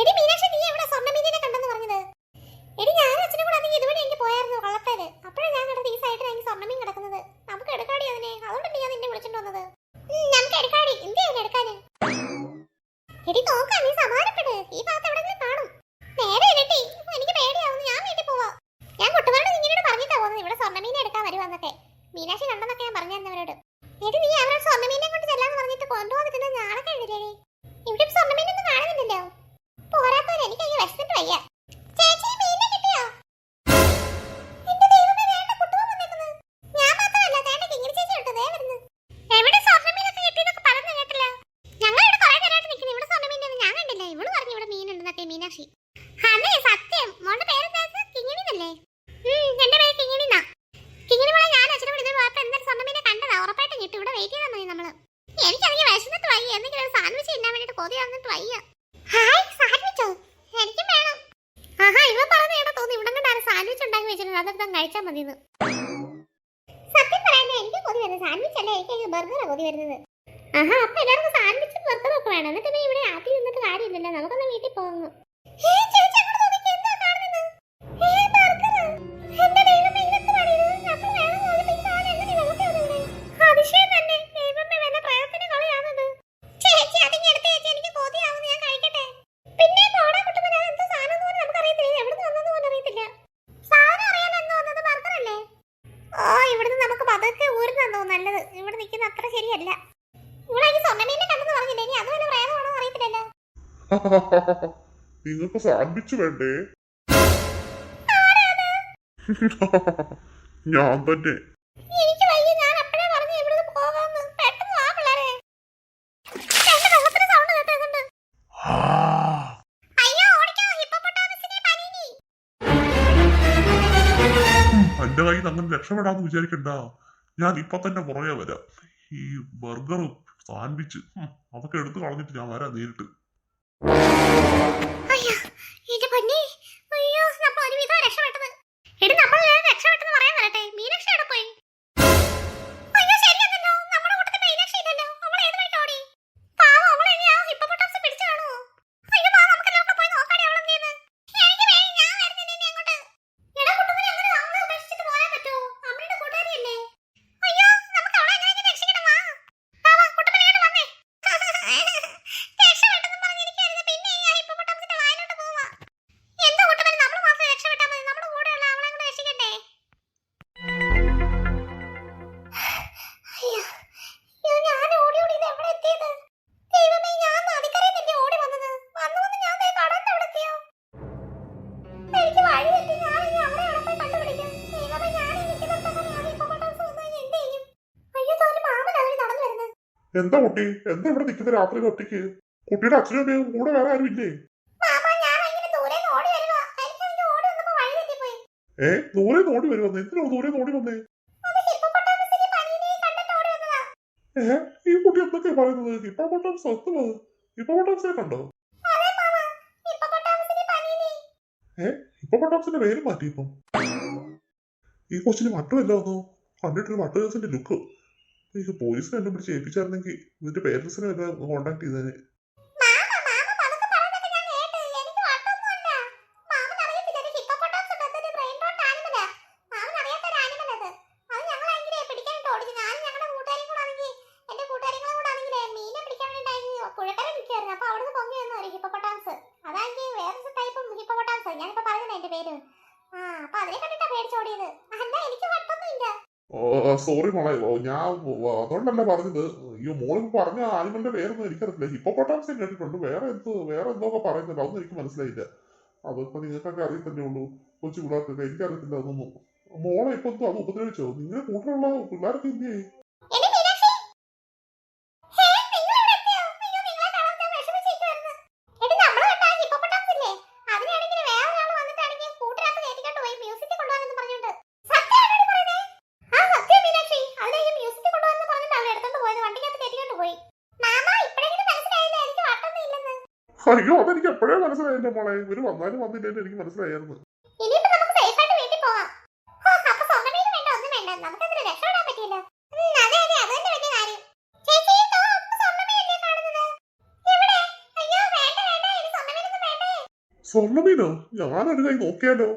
എടി മീനാക്ഷി നീ എവിടെ സ്വർണമീനിനെ കണ്ടെന്ന് പറഞ്ഞത്? എടി ഞാൻ അച്ഛനും കൂടെ അന്ന് ഇതുവഴി എനിക്ക് പോയായിരുന്നു വള്ളത്തേൽ അപ്പോഴാണ് ഞാൻ കണ്ടത് ഈ സൈഡിൽ എനിക്ക് സ്വർണമീൻ കിടക്കുന്നത്. നമുക്ക് എടുക്കാടി അതിനെ. അതുകൊണ്ടല്ലേ ഞാൻ നിന്നെ വിളിച്ചിട്ട് വന്നത്. നമുക്ക് എടുക്കാടി. എന്ത് ചെയ്യാൻ എടുക്കാന്? എടി നോക്കാം നീ സമാനപ്പെട് ഈ ഭാഗത്ത് എവിടെങ്കിലും കാണും. നേരെ ഇരട്ടി. എനിക്ക് പേടിയാവുന്നു. ഞാൻ വീട്ടിൽ പോവാ. സാൻഡ്വിച്ച് തിന്നാൻ വേണ്ടിട്ട് കൊതി വന്നിട്ട് വയ്യ ഹായ് സാൻഡ്വിച്ചോ എനിക്കും വേണം. ആഹാ ഇവ പറഞ്ഞ ഏടാ തോന്നി ഇവിടെ കണ്ടാണ് സാൻഡ്വിച്ച് ഉണ്ടാക്കി വെച്ചിട്ടുണ്ട്. അതെടുത്താൽ കഴിച്ചാൽ മതി സത്യം പറയാനേ എനിക്ക് കൊതി വരുന്നത് സാൻഡ്വിച്ച് അല്ല? എനിക്ക് ബർഗറാ കൊതി വരുന്നത്. ആഹാ അപ്പൊ എല്ലാവർക്കും സാൻഡ്വിച്ചും ബർഗറും ഒക്കെ വേണം. എന്നിട്ട് പിന്നെ ഇവിടെ ആദ്യം നിന്നിട്ട് കാര്യമില്ലല്ലോ. നമുക്കൊന്ന് വീട്ടിൽ പോകുന്നു ഇവിടുന്ന് നമുക്ക് പതൊക്കെ ഊരുന്നോ നല്ലത്. ഇവിടെ നിൽക്കുന്ന അത്ര ശരിയല്ല. ഇവിടെ എനിക്ക് സ്വർണമീനെ കണ്ടെന്ന് പറഞ്ഞില്ലേ? ഇനി അതുപോലെ പ്രേതമാണോ അറിയത്തില്ലല്ലോ. നിങ്ങൾക്ക് സാധിച്ചു വേണ്ടേ? ഞാൻ തന്നെ. എന്റെ കയ്യിൽ നിന്ന് അങ്ങനെ രക്ഷപ്പെടാന്ന് വിചാരിക്കണ്ട. ഞാൻ ഇപ്പൊ തന്നെ പുറകെ വരാം. ഈ ബർഗറും സാൻഡ്വിച്ച് അതൊക്കെ എടുത്തു കളഞ്ഞിട്ട് ഞാൻ വരാം നേരിട്ട്. എന്താ കുട്ടി? എന്താ ഇവിടെ നിൽക്കുന്ന രാത്രി ഒറ്റയ്ക്ക്? കുട്ടിയുടെ അച്ഛനും അമ്മയും കൂടെ വേറെ ആരും ഇല്ലേ? ഏ ദൂരെ നോടി വരുവന്നേ എന്തിനാ ദൂരെ നോടി വന്നേ? ഏ ഈ കുട്ടി എന്തൊക്കെ പറയുന്നത്? ഹിപ്പോപ്പൊട്ടാം സ്വത്ത് ഹിപ്പോപ്പൊട്ടാംസിനെ കണ്ടോ? ഏ ഹിപ്പോപ്പൊട്ടാംസിന്റെ പേര് മാറ്റി ഇപ്പം ഈ കൊച്ചിന് വട്ടുമല്ല ഒന്നു കണ്ടിട്ടൊരു വട്ടു ദിവസത്തിന്റെ ലുക്ക്. ഈ പോലീസ് കണ്ടുപിടിച്ച് പിടിച്ച് ഏൽപ്പിച്ചായിരുന്നെങ്കിൽ ഇതിന്റെ പേരൻസിനെ വല്ല കോണ്ടാക്ട് ചെയ്തേനെ. ഞാനിപ്പോ പറഞ്ഞത് എന്റെ പേര്? ആ അപ്പൊ അതിനെ കണ്ടിട്ടാ പേടിച്ചോടിയത് അല്ല എനിക്ക് വട്ടൊന്നുമില്ല. സോറി മോളെ. ഞാൻ അതുകൊണ്ടല്ല പറഞ്ഞത്. അയ്യോ മോളിപ്പോ പറഞ്ഞ ആനിമലിന്റെ പേരൊന്നും എനിക്കറിയില്ല ഹിപ്പോപ്പൊട്ടാംസിനെ കേട്ടിട്ടുണ്ട്. വേറെ എന്ത് വേറെ എന്തോക്കെ പറയുന്നുണ്ട്. അതൊന്നും എനിക്ക് മനസ്സിലായില്ല. അതിപ്പോ നിങ്ങൾക്കൊക്കെ അറിയത്തന്നെ ഉള്ളൂ. കൊച്ചു പിള്ളേർക്കൊക്കെ എനിക്കറിയത്തില്ല അതൊന്നും. മോളെ ഇപ്പൊ എന്തോ അത് ഉപദ്രവിച്ചോ? നിങ്ങളുടെ കൂട്ടിലുള്ള പിള്ളേരൊക്കെ എന്ത് അയ്യോ അതെനിക്ക് എപ്പോഴേ മനസ്സിലായില്ല മോളെ? ഇവർ വന്നാലും വന്നില്ലേലും എനിക്ക് മനസ്സിലായിരുന്നു സ്വർണമീനും ഞാനൊരു കൈ നോക്കിയാലോ?